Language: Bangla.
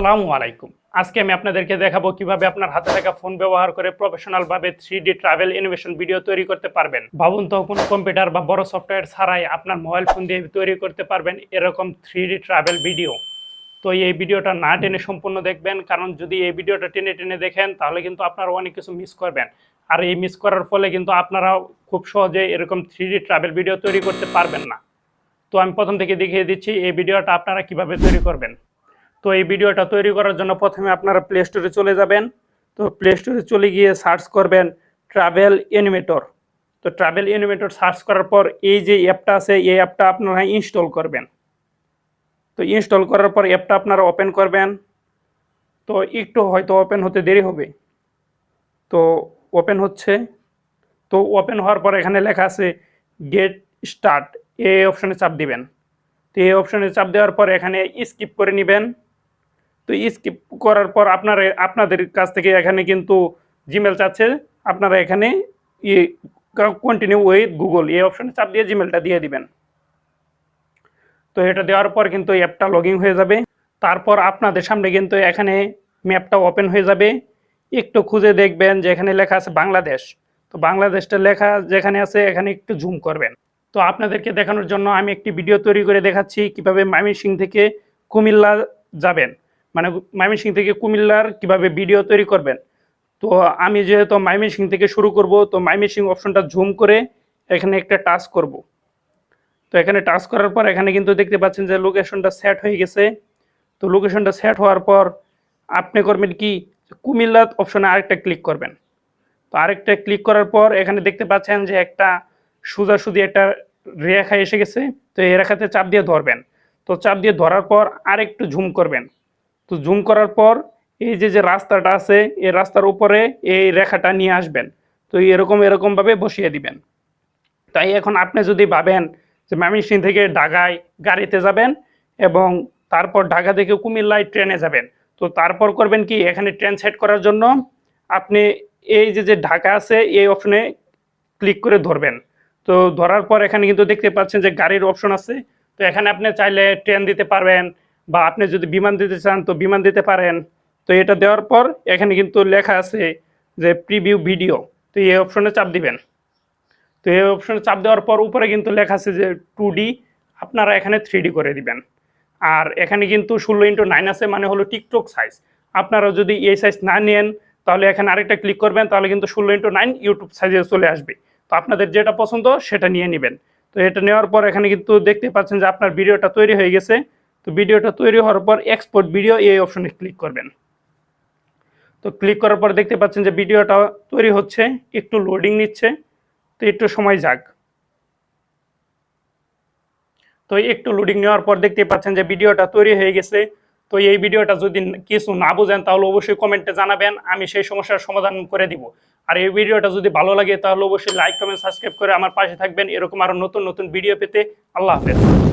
আসসালামু আলাইকুম। আজকে আমি আপনাদেরকে দেখাবো কীভাবে আপনার হাতে থাকা ফোন ব্যবহার করে প্রফেশনাল ভাবে three D travel innovation video তৈরি করতে পারবেন। ভাবুন তো কোনো কম্পিউটার বা বড় সফটওয়্যার ছাড়াই আপনার মোবাইল ফোন দিয়ে তৈরি করতে পারবেন এরকম থ্রি ডি ট্রাভেল ভিডিও তো এই ভিডিওটা না টেনে সম্পূর্ণ দেখবেন, কারণ যদি এই ভিডিওটা টেনে টেনে দেখেন, তাহলে কিন্তু আপনারা অনেক কিছু মিস করবেন। আর এই মিস করার ফলে কিন্তু আপনারা খুব সহজে এরকম থ্রি ডি ট্রাভেল ভিডিও তৈরি করতে পারবেন না। তো আমি প্রথম থেকে দেখিয়ে দিচ্ছি, এই ভিডিওটা আপনারা কীভাবে তৈরি করবেন। তো এই ভিডিওটা তৈরি করার জন্য প্রথমে আপনারা প্লে স্টোরে চলে যাবেন। তো প্লে স্টোরে চলে গিয়ে সার্চ করবেন ট্রাভেল অ্যানিমেটর তো ট্রাভেল অ্যানিমেটর সার্চ করার পর এই যে অ্যাপটা আছে, এই অ্যাপটা আপনারা ইনস্টল করবেন। তো ইনস্টল করার পর অ্যাপটা আপনারা ওপেন করবেন। তো একটু হয়তো ওপেন হতে দেরি হবে। তো ওপেন হচ্ছে। তো ওপেন হওয়ার পর এখানে লেখা আছে গেট স্টার্ট এই অপশনে চাপ দিবেন। তো এই অপশনে চাপ দেওয়ার পর এখানে স্কিপ করে নেবেন। তো স্কিপ করার পর আপনার, আপনাদের কাছ থেকে এখানে কিন্তু জিমেল চাচ্ছে। আপনারা এখানে কন্টিনিউ উইথ গুগল এই অপশনে চাপ দিয়ে জিমেলটা দিয়ে দিবেন। তো এটা দেওয়ার পর কিন্তু অ্যাপটা লগইন হয়ে যাবে। তারপর আপনাদের সামনে কিন্তু এখানে ম্যাপটা ওপেন হয়ে যাবে। একটু খুঁজে দেখবেন যে এখানে লেখা আছে বাংলাদেশ। তো বাংলাদেশটা লেখা যেখানে আছে, এখানে একটু জুম করবেন। তো আপনাদেরকে দেখানোর জন্য আমি একটি ভিডিও তৈরি করে দেখাচ্ছি কীভাবে ময়মনসিং থেকে কুমিল্লা যাবেন। মানে ময়মনসিং থেকে কুমিল্লার কীভাবে ভিডিও তৈরি করবেন? তো আমি যেহেতু ময়মনসিং থেকে শুরু করব, তো ময়মনসিং অপশনটা জুম করে এখানে একটা টাচ করব। তো এখানে টাচ করার পর এখানে কিন্তু দেখতে পাচ্ছেন যে লোকেশনটা সেট হয়ে গেছে। তো লোকেশনটা সেট হওয়ার পর আপনি করবেন কি? কুমিল্লা অপশনে আরেকটা ক্লিক করবেন। তো আরেকটা ক্লিক করার পর এখানে দেখতে পাচ্ছেন যে একটা সোজাসুজি একটা রেখা এসে গেছে। তো এই রেখাতে চাপ দিয়ে ধরবেন। তো চাপ দিয়ে ধরার পর আরেকটু ঝুম করবেন। তো জুম করার পর এই যে যে রাস্তাটা আছে, এই রাস্তার উপরে এই রেখাটা নিয়ে আসবেন। তো এরকম, এরকমভাবে বসিয়ে দিবেন। তাই এখন আপনি যদি ভাবেন যে ময়মনসিং থেকে ঢাকায় গাড়িতে যাবেন এবং তারপর ঢাকা থেকে কুমিল্লায় ট্রেনে যাবেন, তো তারপর করবেন কি, এখানে ট্রেন সেট করার জন্য আপনি এই যে যে ঢাকা আছে, এই অপশনে ক্লিক করে ধরবেন। তো ধরার পর এখানে কিন্তু দেখতে পাচ্ছেন যে গাড়ির অপশন আছে। তো এখানে আপনি চাইলে ট্রেন দিতে পারবেন বা আপনি যদি বিমান দিতে চান, তো বিমান দিতে পারেন। তো এটা দেওয়ার পর এখানে কিন্তু লেখা আছে যে প্রিভিউ ভিডিও। তো এই অপশনে চাপ দিবেন। তো এই অপশনে চাপ দেওয়ার পর উপরে কিন্তু লেখা আছে যে টু আপনারা এখানে থ্রি করে দিবেন। আর এখানে কিন্তু ষোলো ইন্টু নাইন আছে মানে হলো টিকটক সাইজ। আপনারা যদি এই সাইজ না নেন, তাহলে এখানে আরেকটা ক্লিক করবেন, তাহলে কিন্তু ষোলো ইন্টু নাইন ইউটিউব সাইজে চলে আসবে। তো আপনাদের যেটা পছন্দ, সেটা নিয়ে নেবেন। তো এটা নেওয়ার পর এখানে কিন্তু দেখতে পাচ্ছেন যে আপনার ভিডিওটা তৈরি হয়ে গেছে। তো ভিডিওটা তৈরি হওয়ার পর এক্সপোর্ট ভিডিও এই অপশনে ক্লিক করবেন। তো ক্লিক করার পর দেখতে পাচ্ছেন যে ভিডিওটা তৈরি হচ্ছে, একটু লোডিং নিচ্ছে, তো একটু সময় যাক। তো একটু লোডিং নেওয়ার পর দেখতে পাচ্ছেন যে ভিডিওটা তৈরি হয়ে গেছে। তো এই ভিডিওটা যদি কিছু না বোঝেন, তাহলে অবশ্যই কমেন্টে জানাবেন, আমি সেই সমস্যার সমাধান করে দিব। আর এই ভিডিওটা যদি ভালো লাগে, তাহলে অবশ্যই লাইক কমেন্ট সাবস্ক্রাইব করে আমার পাশে থাকবেন। এরকম আরও নতুন নতুন ভিডিও পেতে আল্লাহ হাফেজ।